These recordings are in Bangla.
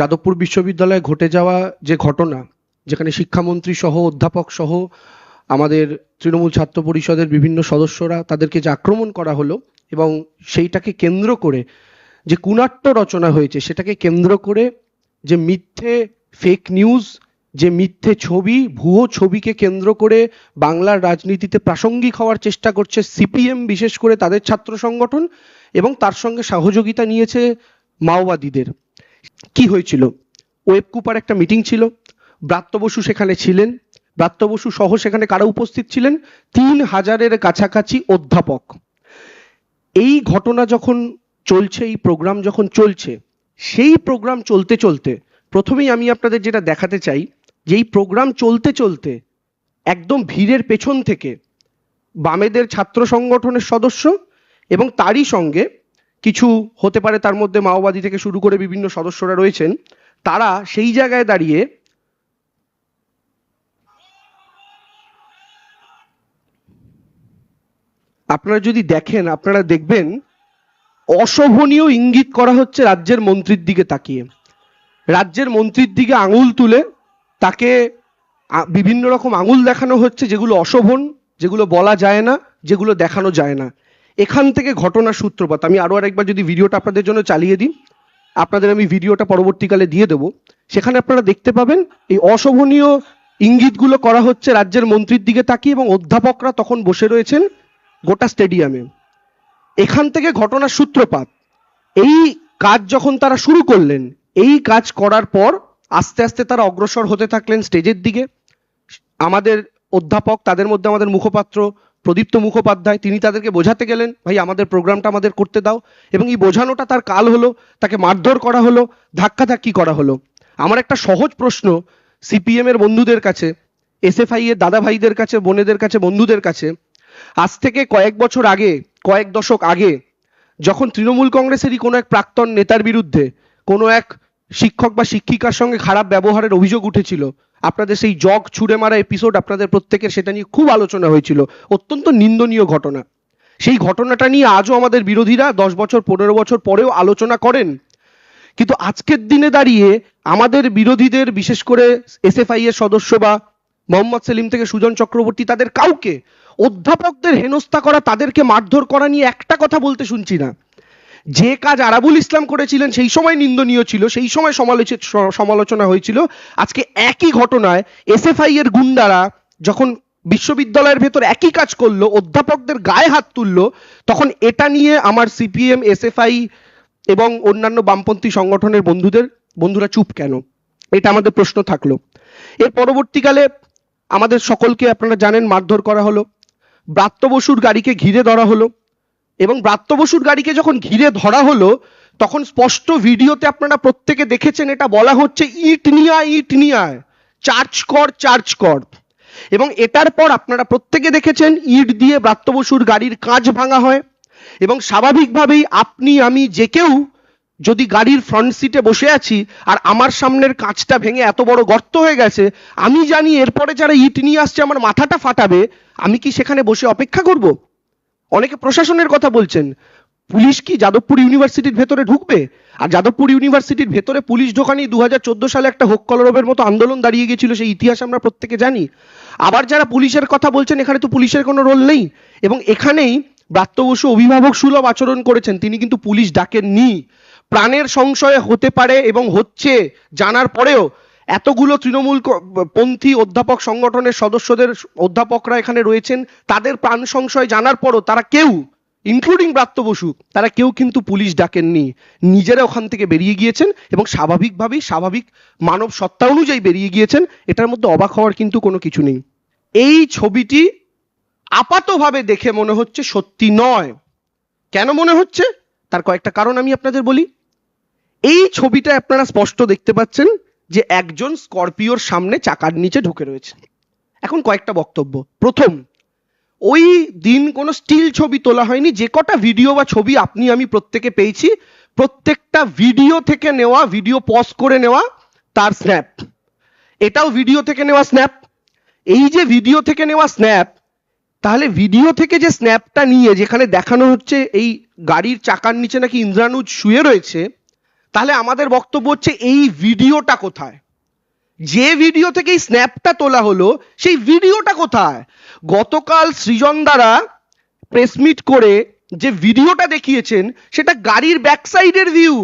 যাদবপুর বিশ্ববিদ্যালয়ে ঘটে যাওয়া যে ঘটনা, যেখানে শিক্ষামন্ত্রী সহ, অধ্যাপক সহ আমাদের তৃণমূল ছাত্র পরিষদের বিভিন্ন সদস্যরা তাদেরকে যে আক্রমণ করা হলো এবং সেইটাকে কেন্দ্র করে যে কুনাট্য রচনা হয়েছে, সেটাকে কেন্দ্র করে যে মিথ্যে ফেক নিউজ যে মিথ্যে ছবি, ভুয়ো ছবিকে কেন্দ্র করে বাংলার রাজনীতিতে প্রাসঙ্গিক হওয়ার চেষ্টা করছে সিপিএম, বিশেষ করে তাদের ছাত্র সংগঠন এবং তার সঙ্গে সহযোগিতা নিয়েছে মাওবাদীদের। কি হয়েছিল? ওয়েবকুপার একটা মিটিং ছিল। ব্রাত্য বসু সেখানে ছিলেন। ব্রাত্য বসু সহ সেখানে কারা উপস্থিত ছিলেন? তিন হাজারের কাছাকাছি অধ্যাপক। এই ঘটনা যখন চলছে, এই প্রোগ্রাম যখন চলছে, সেই প্রোগ্রাম চলতে চলতে প্রথমেই আমি আপনাদের যেটা দেখাতে চাই, যে এই প্রোগ্রাম চলতে চলতে একদম ভিড়ের পেছন থেকে বামেদের ছাত্র সংগঠনের সদস্য এবং তারই সঙ্গে কিছু হতে পারে তার মধ্যে মাওবাদী থেকে শুরু করে বিভিন্ন সদস্যরা রয়েছেন, তারা সেই জায়গায় দাঁড়িয়ে আপনারা যদি দেখেন, আপনারা দেখবেন অশোভনীয় ইঙ্গিত করা হচ্ছে রাজ্যের মন্ত্রীর দিকে তাকিয়ে। রাজ্যের মন্ত্রীর দিকে আঙুল তুলে তাকে বিভিন্ন রকম আঙুল দেখানো হচ্ছে যেগুলো অশোভন, যেগুলো বলা যায় না, যেগুলো দেখানো যায় না। এখান থেকে ঘটনার সূত্রপাত। আমি আরও আরেকবার যদি ভিডিওটা আপনাদের জন্য চালিয়ে দিই, আপনাদের আমি ভিডিওটা পরবর্তীকালে দিয়ে দেবো। সেখানে আপনারা দেখতে পাবেন, এই অশোভনীয় ইঙ্গিতগুলো করা হচ্ছে রাজ্যের মন্ত্রীর দিকে তাকিয়ে এবং অধ্যাপকরা তখন বসে রয়েছেন গোটা স্টেডিয়ামে। এখান থেকে ঘটনার সূত্রপাত। এই কাজ যখন তারা শুরু করলেন, এই কাজ করার পর আস্তে আস্তে তারা অগ্রসর হতে থাকলেন স্টেজের দিকে। আমাদের অধ্যাপক, তাদের মধ্যে আমাদের মুখপাত্র প্রদীপ্ত মুখোপাধ্যায়, তিনি তাদেরকে বোঝাতে গেলেন, ভাই, আমাদের প্রোগ্রামটা আমাদের করতে দাও। এবং এই বোঝানোটা তার কাল হলো, তাকে মারধর করা হলো, ধাক্কাধাক্কি করা হলো। আমার একটা সহজ প্রশ্ন সিপিএম এর বন্ধুদের কাছে এসএফআই এর দাদা ভাইদের কাছে, বোনেদের কাছে, বন্ধুদের কাছে। আজ থেকে কয়েক বছর আগে, কয়েক দশক আগে, যখন তৃণমূল কংগ্রেসেরই কোনো এক প্রাক্তন নেতার বিরুদ্ধে কোনো এক শিক্ষক বা শিক্ষিকার সঙ্গে খারাপ ব্যবহারের অভিযোগ উঠেছিল আপনাদের সেই জগ ছুঁড়ে মারা এপিসোড আপনাদের প্রত্যেকের সেটা নিয়ে খুব আলোচনা হয়েছিল। অত্যন্ত নিন্দনীয় ঘটনা। সেই ঘটনাটা নিয়ে আজও আমাদের বিরোধীরা দশ বছর, পনেরো বছর পরেও আলোচনা করেন। কিন্তু আজকের দিনে দাঁড়িয়ে আমাদের বিরোধীদের, বিশেষ করে এসএফআই এর সদস্য বা মোহাম্মদ সেলিম থেকে সুজন চক্রবর্তী, তাদের কাউকে, অধ্যাপকদের হেনস্থা করা, তাদেরকে মারধর করা নিয়ে একটা কথা বলতে শুনছি না। যে কাজ আরাবুল ইসলাম করেছিলেন সেই সময় নিন্দনীয় ছিল, সেই সময় সমালোচিত সমালোচনা হয়েছিল। আজকে একই ঘটনায় এসএফআই এর গুন্ডারা যখন বিশ্ববিদ্যালয়ের ভেতর একই কাজ করল, অধ্যাপকদের গায়ে হাত তুললো, তখন এটা নিয়ে আমার সিপিএম, এসএফআই এবং অন্যান্য বামপন্থী সংগঠনের বন্ধুদের, বন্ধুরা চুপ কেন? এটা আমাদের প্রশ্ন থাকল। এর পরবর্তীকালে আমাদের সকলকে আপনারা জানেন, মারধর করা হলো। ব্রাত্য বসুর গাড়িকে ঘিরে ধরা হলো। এবং ব্রাত্য বসুর গাড়িকে যখন ঘিরে ধরা হলো, তখন স্পষ্ট ভিডিওতে আপনারা প্রত্যেকে দেখেছেন এটা বলা হচ্ছে ইট নিয়ে ইট নিয়ে। চার্জ কর চার্জ কর এবং এটার পর আপনারা প্রত্যেকে দেখেছেন ইট দিয়ে ব্রাত্য বসুর গাড়ির কাঁচ ভাঙা হয় এবং স্বাভাবিকভাবেই আপনি, আমি যে কেউ যদি গাড়ির ফ্রন্ট সিটে বসে আছি আর আমার সামনের কাঁচটা ভেঙে এত বড় গর্ত হয়ে গেছে, আমি জানি এরপরে যারা ইট নিয়ে আসছে, আমার মাথাটা ফাটাবে, আমি কি সেখানে বসে অপেক্ষা করব অনেকে প্রশাসনের কথা বলছেন। পুলিশ কি যাদবপুর ইউনিভার্সিটির ভেতরে ঢুকবে? আর যাদবপুর ইউনিভার্সিটির ভেতরে পুলিশ ঢোকানি দু হাজার চোদ্দ সালে একটা হোক কলরবের মতো আন্দোলন দাঁড়িয়ে গিয়েছিল সেই ইতিহাস আমরা প্রত্যেকে জানি। আবার যারা পুলিশের কথা বলছেন, এখানে তো পুলিশের কোনো রোল নেই। এবং এখানেই ব্রাত্য বসু অভিভাবক সুলভ আচরণ করেছেন। তিনি কিন্তু পুলিশ ডাকেননি। প্রাণের সংশয় হতে পারে এবং হচ্ছে, জানার পরেও এতগুলো তৃণমূল পন্থী অধ্যাপক সংগঠনের সদস্যদের অধ্যাপকরা এখানে রয়েছেন, তাদের প্রাণ সংশয় জানার পরও তারা কেউ ইনক্লুডিং ব্রাত্য বসু, তারা কেউ কিন্তু পুলিশ ডাকেননি। নিজেরা ওখান থেকে বেরিয়ে গিয়েছেন এবং স্বাভাবিকভাবেই স্বাভাবিক মানব সত্তা অনুযায়ী বেরিয়ে গিয়েছেন, এটার মধ্যে অবাক হওয়ার কিন্তু কোনো কিছু নেই। এই ছবিটি আপাতভাবে দেখে মনে হচ্ছে সত্যি নয়। কেন মনে হচ্ছে? তার কয়েকটা কারণ আমি আপনাদের বলি। এই ছবিটা আপনারা স্পষ্ট দেখতে পাচ্ছেন যে একজন স্করপিওর সামনে চাকার নিচে ঢুকে রয়েছে। এখন কয়েকটা বক্তব্য। প্রথম, ওই দিন কোনো স্টিল ছবি তোলা হয়নি। যে কটা ভিডিও বা ছবি আপনি, আমি প্রত্যেকে পেয়েছি, প্রত্যেকটা ভিডিও থেকে নেওয়া, ভিডিও পজ করে নেওয়া তার স্ন্যাপ। এটাও ভিডিও থেকে নেওয়া স্ন্যাপ। এই যে ভিডিও থেকে নেওয়া স্ন্যাপ, তাহলে ভিডিও থেকে যে স্ন্যাপটা নিয়ে যেখানে দেখানো হচ্ছে, এই গাড়ির চাকার নিচে নাকি ইন্দ্রানুজ শুয়ে রয়েছে তাহলে আমাদের বক্তব্য হচ্ছে এই ভিডিওটা কোথায়? যে ভিডিও থেকে এই স্ন্যাপটা তোলা হলো, সেই ভিডিওটা কোথায়? গতকাল সৃজন দ্বারা প্রেসমিট করে যে ভিডিওটা দেখিয়েছেন, সেটা গাড়ির ব্যাক সাইডের ভিউ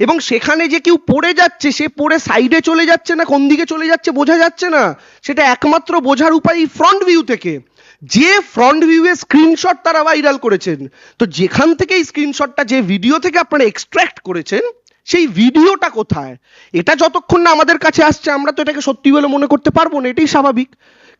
এবং সেখানে যে কেউ পড়ে যাচ্ছে, সে পড়ে সাইডে চলে যাচ্ছে না, কোন দিকে চলে যাচ্ছে বোঝা যাচ্ছে না। সেটা একমাত্র বোঝার উপায় এই ফ্রন্ট ভিউ থেকে। যে ফ্রন্ট ভিউয়ে স্ক্রিনশট তারা ভাইরাল করেছেন। তো যেখান থেকে এই স্ক্রিনশটটা যে ভিডিও থেকে আপনারা এক্সট্রাক্ট করেছেন সেই ভিডিওটা কোথায়? এটা যতক্ষণ না আমাদের কাছে আসছে, আমরা তো এটাকে সত্যি বলে মনে করতে পারব না, এটাই স্বাভাবিক।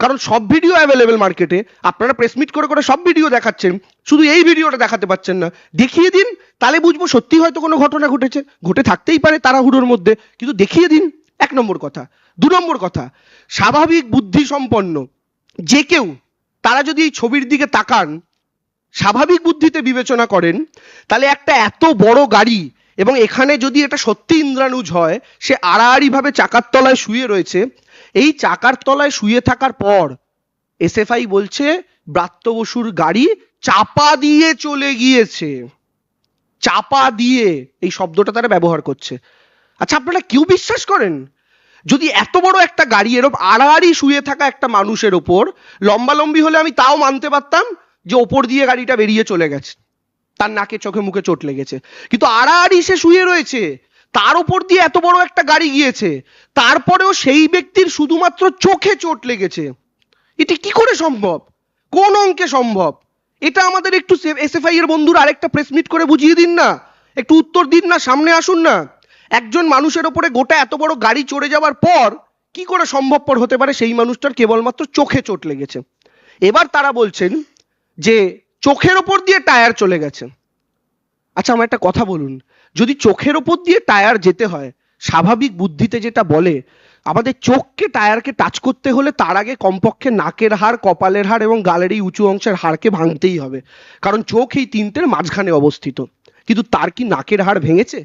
কারণ সব ভিডিও অ্যাভেলেবেল মার্কেটে আপনারা প্রেস মিট করে করে সব ভিডিও দেখাচ্ছেন, শুধু এই ভিডিওটা দেখাতে পাচ্ছেন না। দেখিয়ে দিন, তাহলে বুঝব সত্যি হয়তো কোনো ঘটনা ঘটেছে। ঘটে থাকতেই পারে তাড়াহুড়োর মধ্যে, কিন্তু দেখিয়ে দিন, এক নম্বর কথা। দু নম্বর কথা, স্বাভাবিক বুদ্ধি সম্পন্ন যে কেউ, তারা যদি এই ছবির দিকে তাকান, স্বাভাবিক বুদ্ধিতে বিবেচনা করেন, তাহলে একটা এত বড় গাড়ি এবং এখানে যদি এটা সত্যি ইন্দ্রানুজ হয়, সে আড়াআড়ি ভাবে চাকার তলায় শুয়ে রয়েছে। এই চাকার তলায় শুয়ে থাকার পর এসএফআই বলছে, ব্রাত্য বসুর গাড়ি চাপা দিয়ে চলে গিয়েছে। চাপা দিয়ে এই শব্দটা তারা ব্যবহার করছে। আচ্ছা আপনারা কেউ বিশ্বাস করেন? যদি এত বড় একটা গাড়ি এরকম আড়াআড়ি শুয়ে থাকা একটা মানুষের ওপর, লম্বালম্বি হলে আমি তাও মানতে পারতাম যে ওপর দিয়ে গাড়িটা বেরিয়ে চলে গেছে। তার নাকে, চোখে, মুখে চোট লেগেছে। কিন্তু আড়াআড়ি সে শুয়ে রয়েছে। তার উপর দিয়ে এত বড় একটা গাড়ি গিয়েছে। তারপরেও সেই ব্যক্তির শুধুমাত্র চোখে চোট লেগেছে। এটি কি করে সম্ভব? কোন অঙ্কে সম্ভব? এটা আমাদের একটু এসএফআই এর বন্ধুরা আরেকটা প্রেস মিট করে বুঝিয়ে দিন না। একটু উত্তর দিন না, সামনে আসুন না। একজন মানুষের ওপরে গোটা এত বড় গাড়ি চড়ে যাওয়ার পর কি করে সম্ভবপর হতে পারে সেই মানুষটার কেবলমাত্র চোখে চোট লেগেছে। এবার তারা বলছেন যে চোখের ওপর দিয়ে টায়ার চলে গেছে। আচ্ছা আমার একটা কথা বলুন। যদি চোখের ওপর দিয়ে টায়ার যেতে হয়, স্বাভাবিক বুদ্ধিতে যেটা বলে, আমাদের চোখকে টায়ারকে টাচ করতে হলে তার আগে কমপক্ষে নাকের হাড়, কপালের হাড় এবং গালের এই উঁচু অংশের হাড়কে ভাঙতেই হবে। কারণ চোখ এই তিনটের মাঝখানে অবস্থিত। কিন্তু তার কি নাকের হাড় ভেঙেছে?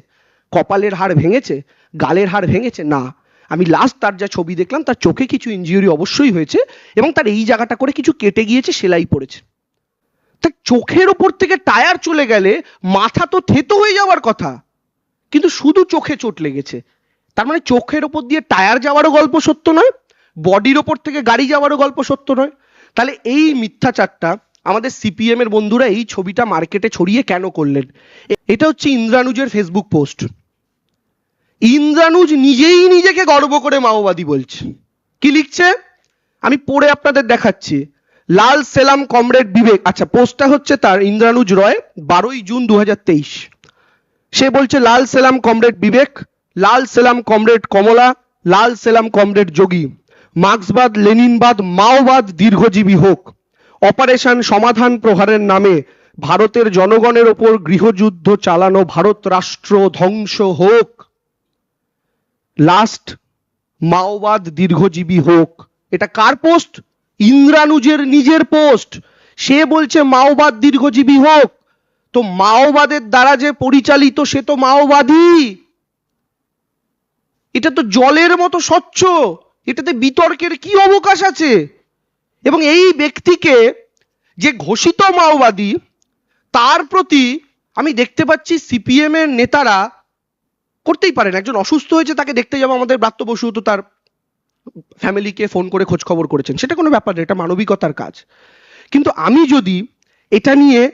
কপালের হাড় ভেঙেছে? গালের হাড় ভেঙেছে? না। আমি লাস্ট তার যা ছবি দেখলাম, তার চোখে কিছু ইনজিউরি অবশ্যই হয়েছে এবং তার এই জায়গাটা করে কিছু কেটে গিয়েছে, সেলাই পড়েছে। তা চোখের ওপর থেকে টায়ার চলে গেলে মাথা তো থেতো হয়ে যাওয়ার কথা। কিন্তু শুধু চোখে চোট লেগেছে। তার মানে চোখের ওপর দিয়ে টায়ার যাওয়ারও গল্প সত্য নয়, বডির ওপর থেকে গাড়ি যাওয়ারও গল্প সত্য নয়। তাহলে এই মিথ্যাচারটা আমাদের সিপিএম এর বন্ধুরা এই ছবিটা মার্কেটে ছড়িয়ে কেন করলেন? এটা হচ্ছে ইন্দ্রানুজের ফেসবুক পোস্ট ইন্দ্রানুজ নিজেই নিজেকে গর্ব করে মাওবাদী বলছে। কি লিখছে? আমি পড়ে আপনাদের দেখাচ্ছি। লাল সেলাম কমরেড বিবেক। আচ্ছা পোস্টটা হচ্ছে তার ইন্দ্রানুজ রয়, বারোই জুন দু সে বলছে, লাল সেলাম কমরেড বিবেক, লাল সেলাম কমরেড কমলা, লাল সেলাম কমরেড যোগী। মার্ক্সবাদ, লেনিনবাদ, মাওবাদ দীর্ঘজীবী হোক। অপারেশন সমাধান প্রহারের নামে ভারতের জনগণের ওপর গৃহযুদ্ধ চালানো ভারত রাষ্ট্র ধ্বংস হোক। লাস্ট মাওবাদ দীর্ঘজীবী হোক। এটা কার পোস্ট? ইন্দ্রানুজের নিজের পোস্ট। সে বলছে, মাওবাদ দীর্ঘজীবী হোক। তো মাওবাদের দ্বারা যে পরিচালিত, সে তো মাওবাদী। এটা তো জলের মতো স্বচ্ছ। এটাতে বিতর্কের কি অবকাশ আছে? এবং এই ব্যক্তিকে যে ঘোষিত মাওবাদী, তার প্রতি আমি দেখতে পাচ্ছি সিপিএম এর নেতারা করতেই পারেন। একজন অসুস্থ হয়েছে, তাকে দেখতে যাব। আমাদের ব্রাত্য বসু তো তার ফ্যামিলিকে ফোন করে খোঁজ খবর করেছেন। সেটা কোনো ব্যাপার না, এটা মানবিকতার কাজ। কিন্তু আমি যদি এটা নিয়ে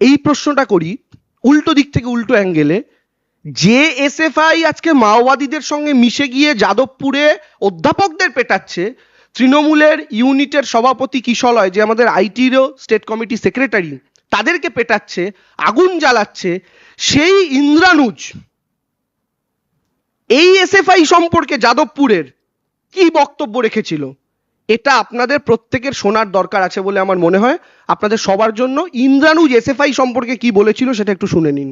এই প্রশ্নটা করি, উল্টো দিক থেকে উল্টো অ্যাঙ্গেলে যে এসএফআই আজকে মাওবাদীদের সঙ্গে মিশে গিয়ে যাদবপুরে অধ্যাপকদের পেটাচ্ছে, তৃণমূলের ইউনিটের সভাপতি কিশলয় যে আমাদের আইটিরও স্টেট কমিটি সেক্রেটারি তাদেরকে পেটাচ্ছে, আগুন জ্বালাচ্ছে, সেই ইন্দ্রানুজ, এই এসএফআই সম্পর্কে যাদবপুরের কি বক্তব্য রেখেছিল? এটা আপনাদের প্রত্যেকের শোনার দরকার আছে বলে আমার মনে হয়। আপনাদের সবার জন্য ইন্দ্রানুজ এসএফআই সম্পর্কে কি বলেছিল সেটা একটু শুনে নিন।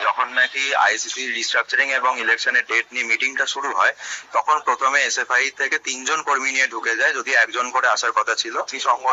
যখন নাকি আইসিসি রিস্ট্রাকচারিং এবং ইলেকশনের ডেট নিয়ে মিটিংটা শুরু হয়, তখন প্রথমে এসএফআই থেকে তিনজন কর্মী নিয়ে ঢুকে যায়, যদি একজন করে আসার কথা ছিল।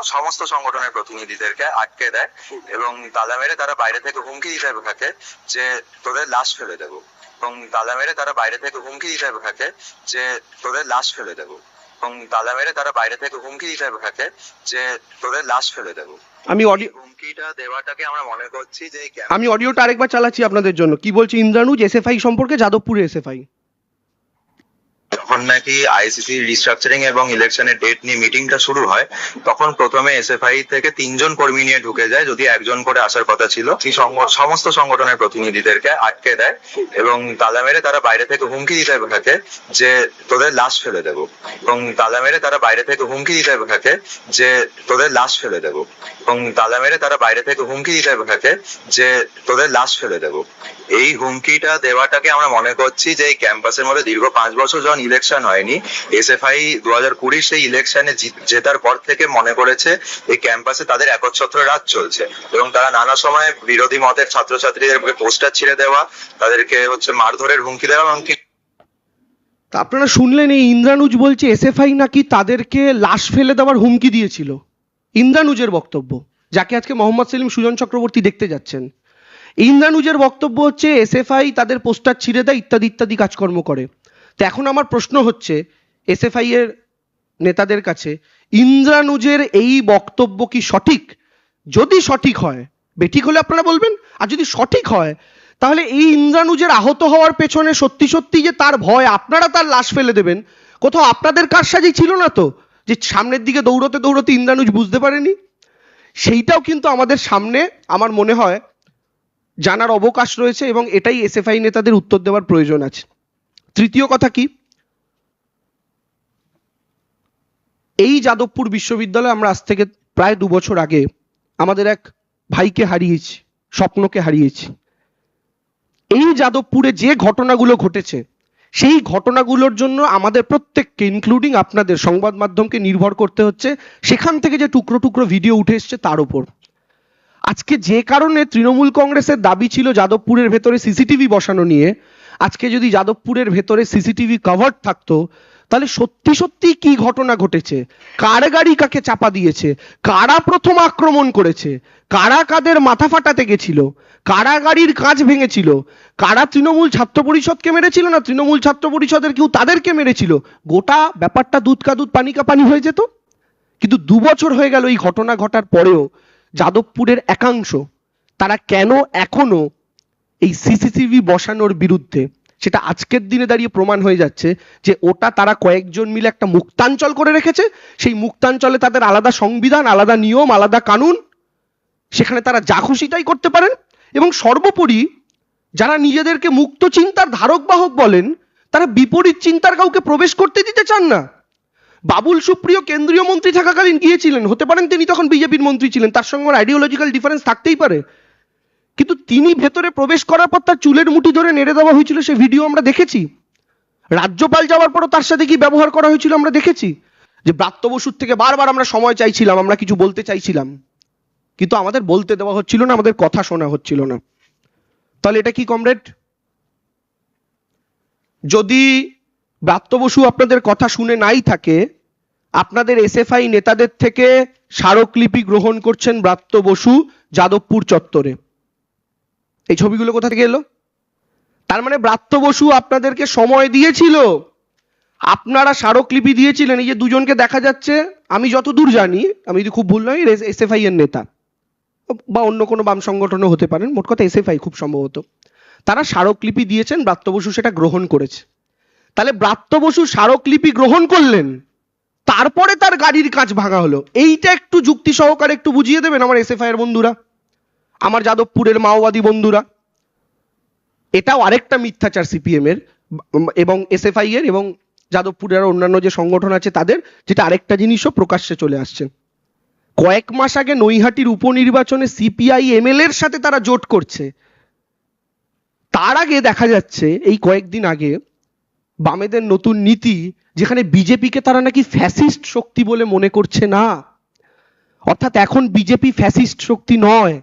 সমস্ত সংগঠনের প্রতিনিধিদেরকে আটকে দেয় এবং তালা মেরে তারা বাইরে থেকে হুমকি দিতে থাকে যে, তোদের লাশ ফেলে দেবো। এবং তালা মেরে তারা বাইরে থেকে হুমকি দিতে থাকে যে, তোদের লাশ ফেলে দেবো। এবং তালা মেরে তারা বাইরে থেকে হুমকি দিতে থাকে যে তোদের লাশ ফেলে দেবো। আমি অডিও হুমকিটা দেওয়াটাকে আমরা মনে করছি যে আমি অডিওটা আরেকবার চালাচ্ছি আপনাদের জন্য। কি বলছে ইন্দ্রানুজ এসএফআই সম্পর্কে যাদবপুরে এসএফআই যখন নাকি আইসিসি রিস্ট্রাকচারিং এবং ইলেকশনের ডেট নিয়ে মিটিংটা শুরু হয়, তখন প্রথমে এসএফআই থেকে তিনজন কর্মী নিয়ে ঢুকে যায় যদি একজন করে আসার কথা ছিল। সমস্ত সংগঠনের প্রতিনিধিদেরকে আটকে দেয় এবং তালা মেরে তারা বাইরে থেকে হুমকি দিতে থাকে যে তোদের লাশ ফেলে দেবো। এবং তালা মেরে তারা বাইরে থেকে হুমকি দিতে থাকে যে তোদের লাশ ফেলে দেবো। এবং তালা মেরে তারা বাইরে থেকে হুমকি দিতে থাকে যে তোদের লাশ ফেলে দেবো। এই হুমকিটা দেওয়াটাকে আমরা মনে করছি যে এই ক্যাম্পাসের মধ্যে দীর্ঘ পাঁচ বছর যখন ইলেকশন হয়নি। এসএফআই দু হাজার কুড়ির সেই ইলেকশনে জেতার পর থেকে মনে করেছে এই ক্যাম্পাসে তাদের একচ্ছত্র রাজ চলছে এবং তারা নানা সময় বিরোধী মতের ছাত্রছাত্রীদেরকে পোস্টার ছিঁড়ে দেওয়া, তাদেরকে হচ্ছে মারধরের হুমকি দেওয়া এবং আপনারা শুনলেন এই ইন্দ্রানুজ বলছে এসএফআই নাকি তাদেরকে লাশ ফেলে দেওয়ার হুমকি দিয়েছিল। ইন্দ্রানুজের বক্তব্য, যাকে আজকে মোহাম্মদ সেলিম সুজন চক্রবর্তী দেখতে যাচ্ছেন। ইন্দ্রানুজের বক্তব্য হচ্ছে এসএফআই তাদের পোস্টার ছিঁড়ে দেয়, ইত্যাদি ইত্যাদি কাজকর্ম করে। তো এখন আমার প্রশ্ন হচ্ছে এসএফআই এর নেতাদের কাছে, ইন্দ্রানুজের এই বক্তব্য কি সঠিক? যদি সঠিক হয় বেঠিক হলে আপনারা বলবেন, আর যদি সঠিক হয়, তাহলে এই ইন্দ্রানুজের আহত হওয়ার পেছনে সত্যি সত্যি যে তার ভয়, আপনারা তার লাশ ফেলে দেবেন। কোথাও আপনাদের কারসাজি ছিল না তো, যে সামনের দিকে দৌড়তে দৌড়তে ইন্দ্রানুজ বুঝতে পারেনি? সেইটাও কিন্তু আমাদের সামনে, আমার মনে হয়, জানার অবকাশ রয়েছে এবং এটাই এসএফআই নেতাদের উত্তর দেওয়ার প্রয়োজন আছে। তৃতীয় কথা কি? এই যাদবপুর বিশ্ববিদ্যালয়ে আমরা আজ থেকে প্রায় দু বছর আগে আমাদের এক ভাইকে হারিয়েছি, স্বপ্নকে হারিয়েছি। এই যাদবপুরে যে ঘটনাগুলো ঘটেছে, সেই ঘটনাগুলোর জন্য আমাদের প্রত্যেককে ইনক্লুডিং আপনাদের সংবাদ মাধ্যমকে নির্ভর করতে হচ্ছে সেখান থেকে যে টুকরো টুকরো ভিডিও উঠে এসছে তার উপর। আজকে যে কারণে তৃণমূল কংগ্রেসের দাবি ছিল যাদবপুরের ভেতরে সিসিটিভি বসানো নিয়ে আজকে যদি যাদবপুরের ভেতরে সিসিটিভি কভার থাকতো, তাহলে সত্যি সত্যি কি ঘটনা ঘটেছে? কার গাড়ি কাকে চাপা দিয়েছে? কারা প্রথম আক্রমণ করেছে? কারা কাদের মাথা ফাটাতে গেছিল? কারা গাড়ির কাঁচ ভেঙেছিল? কারা তৃণমূল ছাত্র পরিষদকে মেরেছিল না তৃণমূল ছাত্র পরিষদের কেউ তাদেরকে মেরেছিল? গোটা ব্যাপারটা দুধ কা দুধ, পানি পানি হয়ে যেত? কিন্তু দু বছর হয়ে গেল এই ঘটনা ঘটার পরেও যাদবপুরের একাংশ, তারা কেন এখনও এই সিসিটিভি বসানোর বিরুদ্ধে সেটা আজকের দিনে দাঁড়িয়ে প্রমাণ হয়ে যাচ্ছে যে ওটা তারা কয়েকজন মিলে একটা মুক্তাঞ্চল করে রেখেছে। সেই মুক্তাঞ্চলে তাদের আলাদা সংবিধান, আলাদা নিয়ম, আলাদা কানুন। সেখানে তারা যা খুশি তাই করতে পারেন। এবং সর্বোপরি যারা নিজেদেরকে মুক্ত চিন্তার ধারক বাহক বলেন, তারা বিপরীত চিন্তার কাউকে প্রবেশ করতে দিতে চান না। বাবুল সুপ্রিয় কেন্দ্রীয় মন্ত্রী থাকাকালীন গিয়েছিলেন। হতে পারেন তিনি তখন বিজেপির মন্ত্রী ছিলেন। তার সঙ্গে আইডিওলজিক্যাল ডিফারেন্স থাকতেই পারে। কিন্তু তিনি ভেতরে প্রবেশ করার পর তার চুলের মুঠি ধরে নেড়ে দেওয়া হয়েছিল, সে ভিডিও আমরা দেখেছি। রাজ্যপাল যাওয়ার পরও তার সাথে কি ব্যবহার করা হয়েছিল আমরা দেখেছি? যে ব্রাত্য বসুর থেকে বারবার আমরা সময় চাইছিলাম, আমরা কিছু বলতে চাইছিলাম। কিন্তু আমাদের বলতে দেওয়া হচ্ছিল না, আমাদের কথা শোনা হচ্ছিল না। তাহলে এটা কি, কমরেড? যদি ব্রাত্য বসু আপনাদের কথা শুনে নাই থাকে, আপনাদের এসএফআই নেতাদের থেকে স্মারকলিপি গ্রহণ করছেন ব্রাত্য বসু যাদবপুর চত্বরে। এই ছবিগুলো কোথা থেকে এলো? তার মানে ব্রাত্য বসু আপনাদেরকে সময় দিয়েছিল। আপনারা স্মারকলিপি দিয়েছিলেন, এই যে দুজনকে দেখা যাচ্ছে, আমি যতদূর জানি, আমি যদি খুব ভুল নই এসএফআই এর নেতা। বা অন্য কোনো বাম সংগঠনও হতে পারেন, মোট কথা এসএফআই খুব সম্ভবত। তারা স্মারকলিপি দিয়েছেন, ব্রাত্য বসু সেটা গ্রহণ করেছে। তাহলে ব্রাত্য বসু স্মারকলিপি গ্রহণ করলেন, তারপরে তার গাড়ির কাঁচ ভাঙা হলো। এইটা একটু যুক্তি সহকারে একটু বুঝিয়ে দেবেন আমার এসএফআই এর বন্ধুরা। আমার যাদবপুরের মাওবাদী বন্ধুরা, এটাও আরেকটা মিথ্যাচার সিপিএম এর এবং এসএফআই এর এবং যাদবপুরের আরও অন্যান্য যে সংগঠন আছে তাদের, যেটা আরেকটা জিনিসও প্রকাশ্যে চলে আসছে। কয়েক মাস আগে নৈহাটির উপনির্বাচনে সিপিআই এমএল এর সাথে তারা জোট করছে। তার আগে দেখা যাচ্ছে, এই কয়েকদিন আগে, বামেদের নতুন নীতি, যেখানে বিজেপিকে তারা নাকি ফ্যাসিস্ট শক্তি বলে মনে করছে না। অর্থাৎ এখন বিজেপি ফ্যাসিস্ট শক্তি নয়।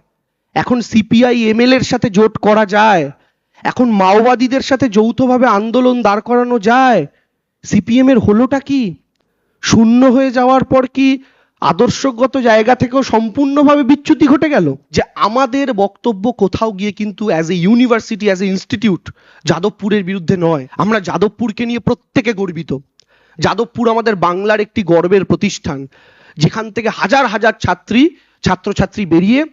এখন সিপিআই এমএল এর সাথে জোট করা যায়। এখন মাওবাদীদের সাথে যৌথভাবে আন্দোলন দাঁড় করানো যায়। সিপিএম এর হলোটা কি? শূন্য হয়ে যাওয়ার পর কি আদর্শগত জায়গা থেকেও সম্পূর্ণভাবে বিচ্যুতি ঘটে গেল? যে আমাদের বক্তব্য কোথাও গিয়ে কিন্তু as a university as a institute যাদবপুরের বিরুদ্ধে নয়। আমরা যাদবপুরকে নিয়ে প্রত্যেকে গর্বিত। যাদবপুর আমাদের বাংলার একটি গর্বের প্রতিষ্ঠান। যেখান থেকে হাজার হাজার ছাত্রী, ছাত্রছাত্রী বেরিয়ে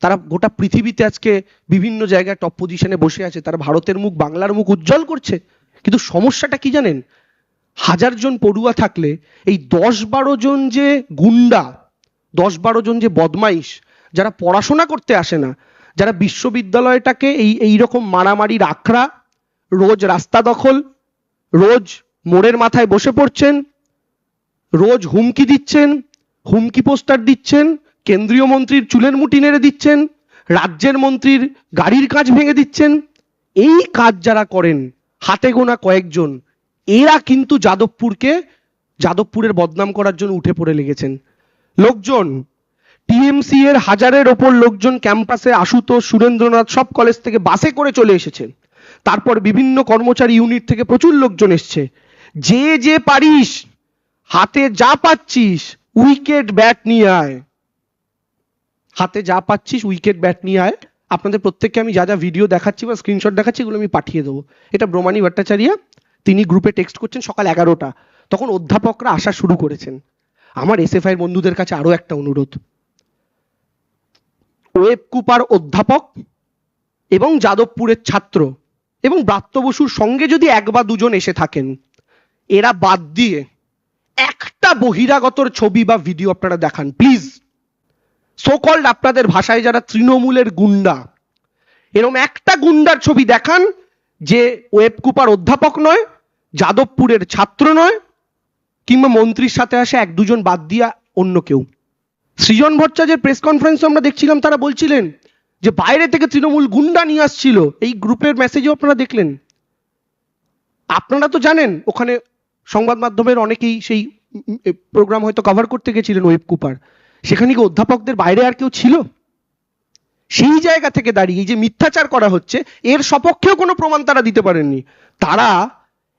তারা গোটা পৃথিবীতে আজকে বিভিন্ন জায়গায় টপ পজিশনে বসে আছে। তারা ভারতের মুখ, বাংলার মুখ উজ্জ্বল করছে। কিন্তু সমস্যাটা কি জানেন? হাজার জন পড়ুয়া থাকলে এই দশ বারো জন যে গুন্ডা, দশ বারো জন যে বদমাইশ, যারা পড়াশোনা করতে আসে না, যারা বিশ্ববিদ্যালয়টাকে এই এই রকম মারামারির আখড়া, রোজ রাস্তা দখল, রোজ মোড়ের মাথায় বসে পড়ছেন, রোজ হুমকি দিচ্ছেন, হুমকি পোস্টার দিচ্ছেন কেন্দ্রীয় মন্ত্রীর চুলের মুটি নেড়ে দিচ্ছেন, রাজ্যের মন্ত্রীর গাড়ির কাজ ভেঙে দিচ্ছেন, এই কাজ যারা করেন, হাতে গোনা কয়েকজন, এরা কিন্তু যাদবপুরকে, যাদবপুরের বদনাম করার জন্য উঠে পড়ে লেগেছেন। লোকজন, টিএমসি এর হাজারের ওপর লোকজন ক্যাম্পাসে আশুতোষ, সুরেন্দ্রনাথ সব কলেজ থেকে বাসে করে চলে এসেছে তারপর বিভিন্ন কর্মচারী ইউনিট থেকে প্রচুর লোকজন এসছে। যে যে পারিস, হাতে যা পাচ্ছিস, উইকেট ব্যাট নিয়ে আয়। হাতে যা পাচ্ছিস উইকেট ব্যাট নিয়ে আয়। আপনাদের প্রত্যেককে আমি যা যা ভিডিও দেখাচ্ছি বা স্ক্রিনশট দেখাচ্ছি, এগুলো আমি পাঠিয়ে দেবো। এটা ব্রহ্মানী ভট্টাচার্য, তিনি গ্রুপে টেক্সট করছেন সকাল এগারোটা। তখন অধ্যাপকরা আসা শুরু করেছেন। আমার এসএফআই বন্ধুদের কাছে আরও একটা অনুরোধ। ওয়েব কুপার অধ্যাপক এবং যাদবপুরের ছাত্র এবং ব্রাত্য বসুর সঙ্গে যদি এক বা দুজন এসে থাকেন, এরা বাদ দিয়ে একটা বহিরাগতর ছবি বা ভিডিও আপনারা দেখান প্লিজ সোকল্ড আপনাদের ভাষায় যারা তৃণমূলের গুন্ডা এরকম একটা গুন্ডার ছবি দেখান যে ওয়েব কুপার অধ্যাপক নয়, যাদবপুরের ছাত্র নয়, কিংবা মন্ত্রীর সাথে আসে এক দুজন বাদ দিয়া অন্য কেউ। সৃজন ভট্টাচার্যের প্রেস কনফারেন্সে আমরা দেখছিলাম, তারা বলছিলেন যে বাইরে থেকে তৃণমূল গুন্ডা নিয়ে আসছিল। এই গ্রুপের মেসেজও আপনারা দেখলেন। আপনারা তো জানেন, ওখানে সংবাদ মাধ্যমের অনেকেই সেই প্রোগ্রাম হয়তো কভার করতে গেছিলেন ওয়েব কুপার। সেখানে কি অধ্যাপকদের বাইরে আর কেউ ছিল? সেই জায়গা থেকে দাঁড়িয়ে যে মিথ্যাচার করা হচ্ছে, এর সপক্ষেও কোনো প্রমাণ তারা দিতে পারেননি। তারা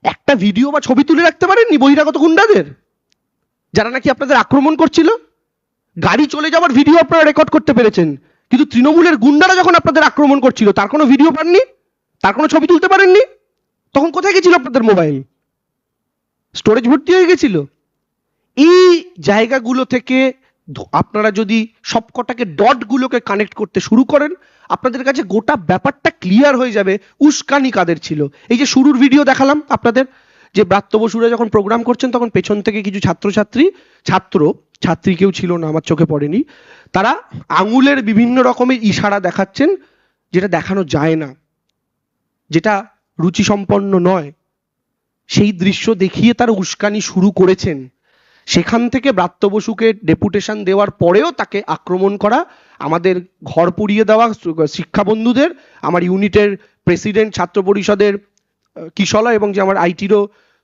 একটা ভিডিও বা ছবি তুলে রাখতে পারেননি বহিরাগত গুন্ডাদের? যারা নাকি আপনাদের আক্রমণ করছিল? গাড়ি চলে যাওয়ার ভিডিও আপনারা রেকর্ড করতে পেরেছেন। কিন্তু তৃণমূলের গুন্ডারা যখন আপনাদের আক্রমণ করছিল, তার কোনো ভিডিও পাননি? তার কোনো ছবি তুলতে পারেননি? তখন কোথায় গেছিল আপনাদের মোবাইল? স্টোরেজ ভর্তি হয়ে গেছিল? এই জায়গাগুলো থেকে আপনারা যদি সবকটাকে ডটগুলোকে কানেক্ট করতে শুরু করেন, আপনাদের কাছে গোটা ব্যাপারটা ক্লিয়ার হয়ে যাবে, উস্কানি কাদের ছিল। এই যে শুরুর ভিডিও দেখালাম আপনাদের, যে ব্রাত্য বসুরা যখন প্রোগ্রাম করছেন, তখন পেছন থেকে কিছু ছাত্রছাত্রী, ছাত্র, ছাত্রী কেউ ছিল না, আমার চোখে পড়েনি, তারা আঙুলের বিভিন্ন রকমের ইশারা দেখাচ্ছেন, যেটা দেখানো যায় না, যেটা রুচিসম্পন্ন নয়। সেই দৃশ্য দেখিয়ে তারা উস্কানি শুরু করেছেন। সেখান থেকে ব্রাত্য বসুকে ডেপুটেশন দেওয়ার পরেও তাকে আক্রমণ করা, আমাদের ঘর পুড়িয়ে দেওয়া শিক্ষা বন্ধুদের, আমার ইউনিটের প্রেসিডেন্ট, ছাত্র পরিষদের কিশলা এবং যে আমার আইটিরও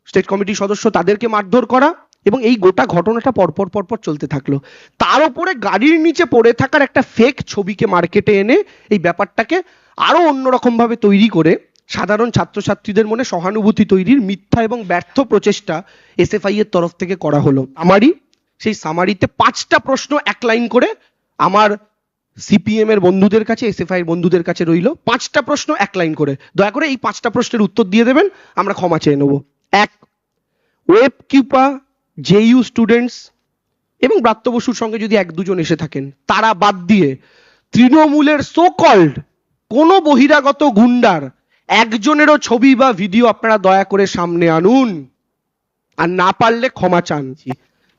স্টেট কমিটির সদস্য, তাদেরকে মারধর করা এবং এই গোটা ঘটনাটা পরপর পরপর চলতে থাকল। তার উপরে গাড়ির নিচে পড়ে থাকার একটা ফেক ছবিকে মার্কেটে এনে এই ব্যাপারটাকে আরও অন্যরকম ভাবে তৈরি করে সাধারণ ছাত্রছাত্রীদের মনে সহানুভূতি তৈরির মিথ্যা এবং ব্যর্থ প্রচেষ্টা এসএফআই এর তরফ থেকে করা হলো। আমারই সেই সামারিতে পাঁচটা প্রশ্ন এক লাইন করে আমার সিপিএম এর বন্ধুদের কাছে এসএফআই এর বন্ধুদের কাছে রইল। পাঁচটা প্রশ্ন এক লাইন করে। দয়া করে এই পাঁচটা প্রশ্নের উত্তর দিয়ে দেবেন, আমরা ক্ষমা চেয়ে নেব। এক ওয়েব কিপা জেইউ স্টুডেন্টস এবং ব্রাত্য বসুর সঙ্গে যদি এক দুজন এসে থাকেন, তারা বাদ দিয়ে তৃণমূলের সো কল্ড কোনো বহিরাগত গুন্ডার একজনেরও ছবি বা ভিডিও আপনারা দয়া করে সামনে আনুন। আর না পারলে ক্ষমা চানছি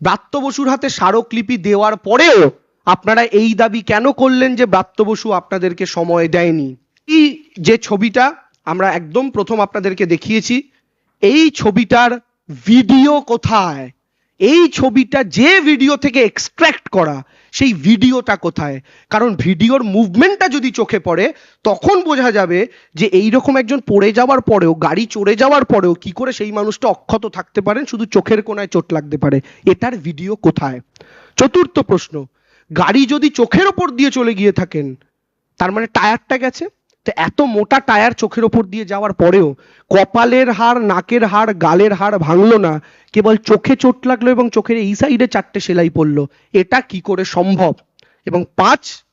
ব্রাত্য বসুর হাতে স্মারকলিপি দেওয়ার পরেও আপনারা এই দাবি কেন করলেন যে ব্রাত্য বসু আপনাদেরকে সময় দেয়নি? এই যে ছবিটা আমরা একদম প্রথম আপনাদেরকে দেখিয়েছি, এই ছবিটার ভিডিও কোথায়? এই ছবিটা যে ভিডিও থেকে এক্সট্রাক্ট করা সেই ভিডিওটা কোথায়? কারণ ভিডিওর মুভমেন্টটা যদি চোখে পড়ে, তখন বোঝা যাবে যে এই রকম একজন পড়ে যাওয়ার পরেও, গাড়ি চড়ে যাওয়ার পরেও কি করে সেই মানুষটা অক্ষত থাকতে পারেন? শুধু চোখের কোনায় চোট লাগতে পারে। এটার ভিডিও কোথায়? চতুর্থ প্রশ্ন, গাড়ি যদি চোখের ওপর দিয়ে চলে গিয়ে থাকেন, তার মানে টায়ারটা গেছে? তো এত মোটা টায়ার চোখের ওপর দিয়ে যাওয়ার পরেও কপালের হাড়, নাকের হাড়, গালের হাড় ভাঙলো না। কেবল চোখে চোট লাগল এবং চোখের এই সাইডে চারটে সেলাই পড়ল। এটা কি করে সম্ভব? এবং পাঁচ,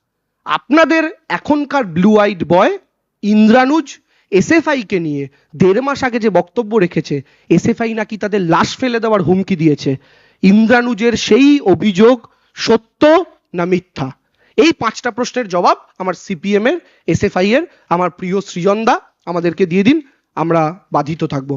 আপনাদের এখনকার blue eyed boy Indranuj SFI কে নিয়ে দেড় মাস আগে যে বক্তব্য রেখেছে এসএফআই নাকি তাদের লাশ ফেলে দেওয়ার হুমকি দিয়েছে। ইন্দ্রানুজের সেই অভিযোগ সত্য না মিথ্যা? এই পাঁচটা প্রশ্নের জবাব আমার সিপিএম এর এসএফআই এর আমার প্রিয় সৃজনদা আমাদেরকে দিয়ে দিন, আমরা বাধিত থাকব।